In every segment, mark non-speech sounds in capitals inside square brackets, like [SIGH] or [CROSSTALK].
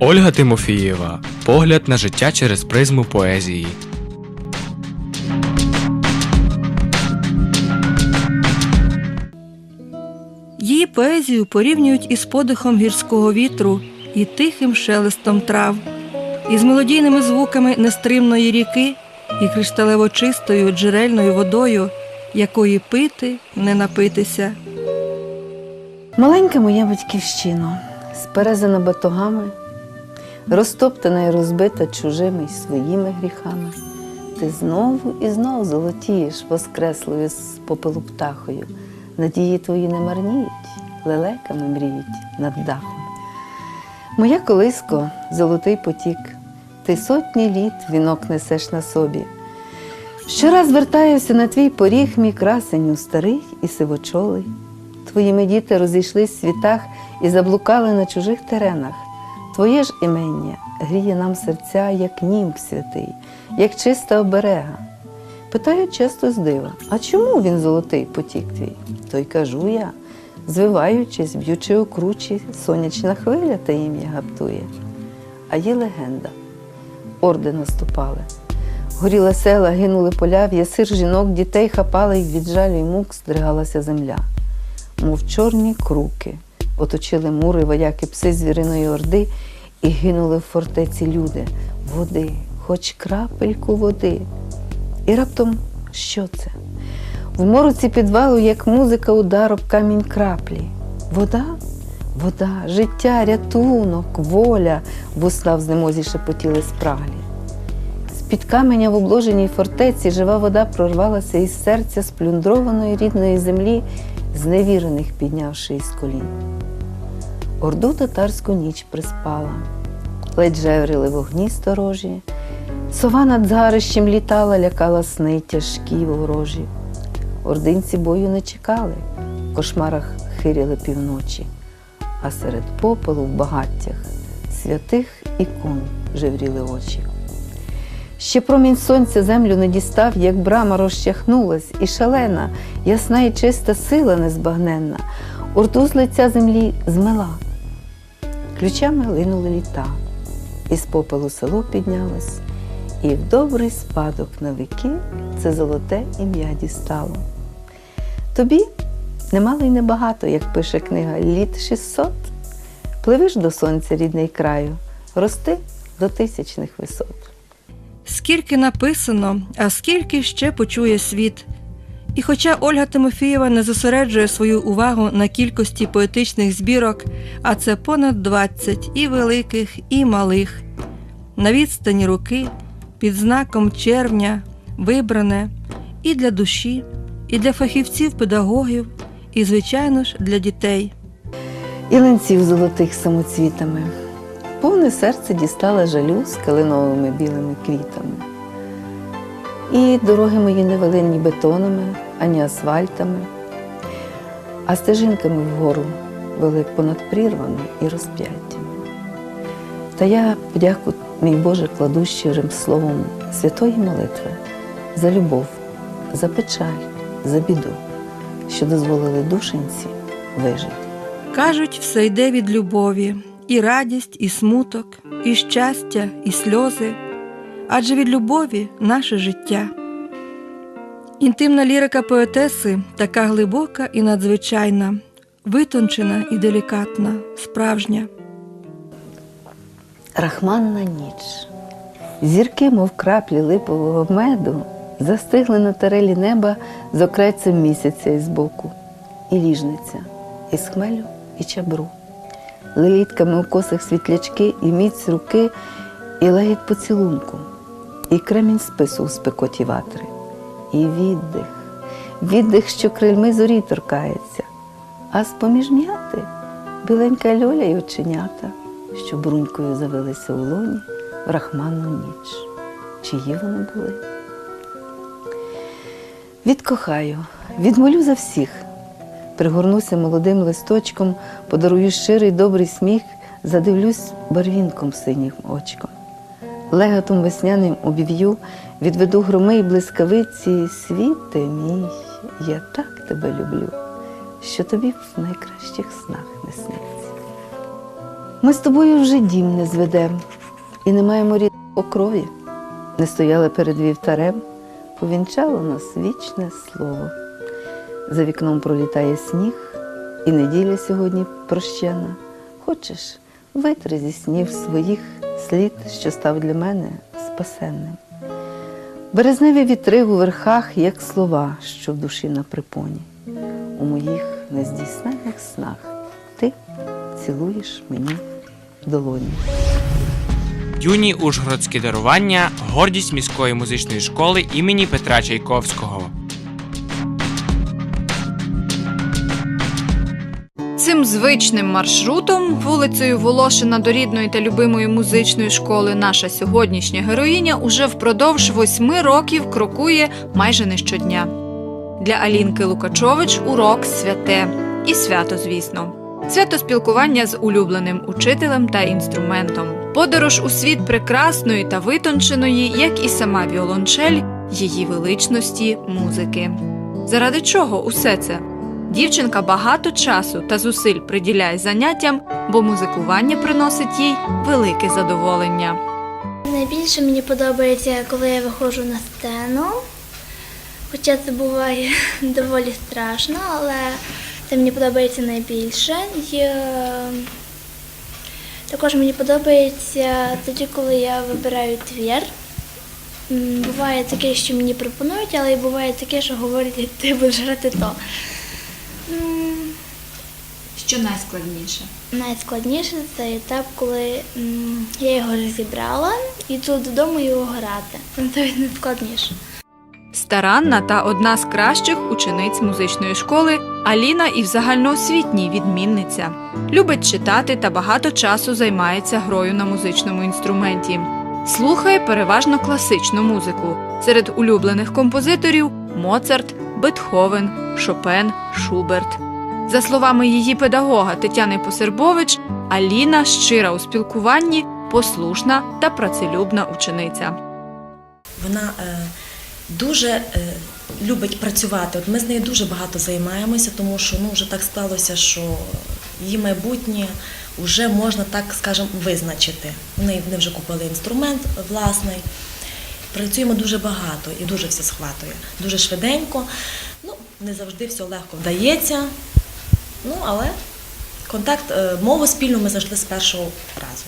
Ольга Тимофієва. Погляд на життя через призму поезії. Її поезію порівнюють із подихом гірського вітру і тихим шелестом трав, із мелодійними звуками нестримної ріки і кришталево чистою джерельною водою, якої пити не напитися. Маленька моя батьківщина, сперезана батогами, розтоптана і розбита чужими й своїми гріхами. Ти знову і знову золотієш воскреслою з попелу птахою. Надії твої не марніють, лелеками мріють над дахом. Моя колиско, золотий потік, ти сотні літ вінок несеш на собі. Щораз вертаюся на твій поріг, мій красеню старий і сивочолий. Твоїми діти розійшлись в світах і заблукали на чужих теренах. Твоє ж імення гріє нам серця, як німб святий, як чиста оберега. Питають часто з дива, а чому він золотий потік твій? То й кажу я, звиваючись, б'ючи окручі, сонячна хвиля та ім'я гаптує. А є легенда. Орди наступали. Горіла села, гинули поля, в ясир жінок, дітей хапали, й від жалю й мук здригалася земля. Мов чорні круки, оточили мури, вояки пси звіриної орди, і гинули в фортеці люди. Води, хоч крапельку води. І раптом що це? В мороці підвалу, як музика, удар об камінь краплі. Вода, вода, життя, рятунок, воля, вусна в знемозі шепотіли спраглі. З-під каменя в обложеній фортеці жива вода прорвалася із серця сплюндрованої рідної землі, зневірених піднявши із колін. Орду татарську ніч приспала, ледь жеврили вогні сторожі, сова над згарищем літала, лякала сни тяжкі ворожі. Ординці бою не чекали, в кошмарах хиряли півночі, а серед попелу в багаттях святих ікон жевріли очі. Ще промінь сонця землю не дістав, як брама розчахнулась, і шалена, ясна і чиста сила незбагненна, орду з лиця землі змела. Ключами линули літа, із попелу село піднялось, і в добрий спадок на віки це золоте ім'я дістало. Тобі немало й небагато, як пише книга, літ 600. Пливиш до сонця рідний краю, рости до тисячних висот. Скільки написано, а скільки ще почує світ. І хоча Ольга Тимофієва не зосереджує свою увагу на кількості поетичних збірок, а це понад 20 і великих, і малих, на відстані руки, під знаком червня, вибране і для душі, і для фахівців-педагогів, і, звичайно ж, для дітей. і ленців золотих самоцвітами. Повне серце дістала жалю з калиновими білими квітами. І дороги мої не вели ні бетонами, ані асфальтами, а стежинками вгору вели понад прірвами і розп'яттями. Та я подяку, мій Боже, кладу щирим словом святої молитви за любов, за печаль, за біду, що дозволили душенці вижити. Кажуть, все йде від любові, і радість, і смуток, і щастя, і сльози, адже від любові наше життя. Інтимна лірика поетеси така глибока і надзвичайна, витончена і делікатна, справжня. Рахманна ніч. Зірки, мов краплі липового меду, застигли на тарелі неба з окрецем місяця із боку, і ліжниця, із хмелю і чабру, лелітками у косах світлячки, і міць руки, і легіт поцілунку, і кремінь спису у спекоті ватри, і віддих, віддих, що крильми зорі торкається, а з-поміж м'яти біленька льоля й оченята, що брунькою завелися у лоні в рахманну ніч. Чиї вони були? Відкохаю, відмолю за всіх. Пригорнуся молодим листочком, подарую щирий добрий сміх, задивлюсь барвінком синім очком. Леготом весняним обів'ю, відведу громи й блискавиці, світе мій, я так тебе люблю, що тобі в найкращих снах не сниться. Ми з тобою вже дім не зведем, і не маємо рідного крові. Не стояли перед вівтарем, повінчало нас вічне слово. За вікном пролітає сніг, і неділя сьогодні прощена. Хочеш, витри зі снів своїх слід, що став для мене спасенним. Березневі вітри у верхах, як слова, що в душі на припоні. У моїх нездійсненних снах ти цілуєш мені долоні. Юні ужгородські дарування гордість міської музичної школи імені Петра Чайковського. Цим звичним маршрутом, вулицею Волошина до рідної та любимої музичної школи, наша сьогоднішня героїня уже впродовж восьми років крокує майже не щодня. Для Алінки Лукачович урок святе і свято, звісно. Свято спілкування з улюбленим учителем та інструментом. Подорож у світ прекрасної та витонченої, як і сама віолончель, її величності музики. Заради чого усе це? Дівчинка багато часу та зусиль приділяє заняттям, бо музикування приносить їй велике задоволення. Найбільше мені подобається, коли я виходжу на сцену. Хоча це буває [LAUGHS] доволі страшно, але це мені подобається найбільше. І, е, також мені подобається тоді, коли я вибираю твір. Буває таке, що мені пропонують, але і буває таке, що говорять, [LAUGHS] ти будеш грати то. Що найскладніше? Найскладніше це етап, коли я його розібрала і тут вдома його грати. Це найскладніше. Старанна та одна з кращих учениць музичної школи Аліна і в загальноосвітній відмінниця. Любить читати та багато часу займається грою на музичному інструменті. Слухає переважно класичну музику. Серед улюблених композиторів Моцарт, Бетховен, Шопен, Шуберт. За словами її педагога Тетяни Посербович, Аліна щира у спілкуванні, послушна та працелюбна учениця. Вона е, дуже е, любить працювати. От ми з нею дуже багато займаємося, тому що ну, вже так склалося, що її майбутнє вже можна так скажемо визначити. Вони, вони вже купили інструмент власний. Працюємо дуже багато і дуже все схватує, дуже швиденько. Ну, не завжди все легко вдається. Ну, але контакт, е, мову спільну ми знайшли з першого разу.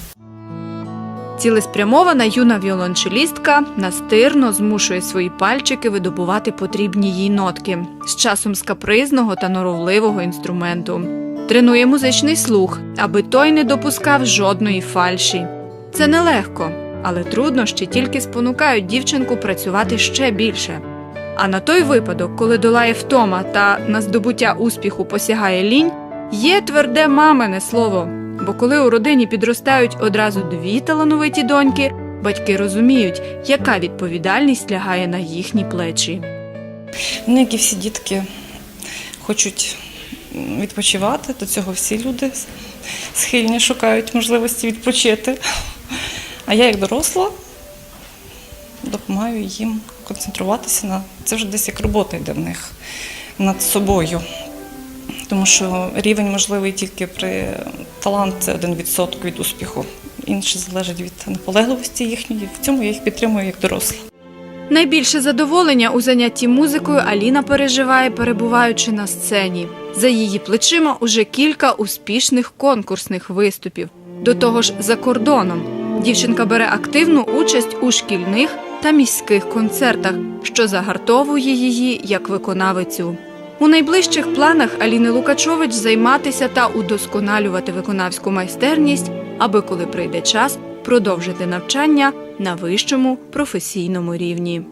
Цілеспрямована юна віолончелістка настирно змушує свої пальчики видобувати потрібні їй нотки з часом з капризного та норовливого інструменту. Тренує музичний слух, аби той не допускав жодної фальші. Це нелегко, але труднощі тільки спонукають дівчинку працювати ще більше. А на той випадок, коли долає втома та на здобуття успіху посягає лінь, є тверде мамине слово. Бо коли у родині підростають одразу дві талановиті доньки, батьки розуміють, яка відповідальність лягає на їхні плечі. Ну, і всі дітки хочуть відпочивати, до цього всі люди схильні шукають можливості відпочити. А я, як доросла, допомагаю їм концентруватися на це вже десь як робота йде в них над собою. Тому що рівень можливий тільки при талант це 1% від успіху. Інше залежить від наполегливості їхньої. В цьому я їх підтримую як доросла. Найбільше задоволення у занятті музикою Аліна переживає, перебуваючи на сцені. За її плечима уже кілька успішних конкурсних виступів. До того ж, за кордоном дівчинка бере активну участь у шкільних та міських концертах, що загартовує її як виконавицю. У найближчих планах Аліни Лукачович займатися та удосконалювати виконавську майстерність, аби коли прийде час продовжити навчання на вищому професійному рівні.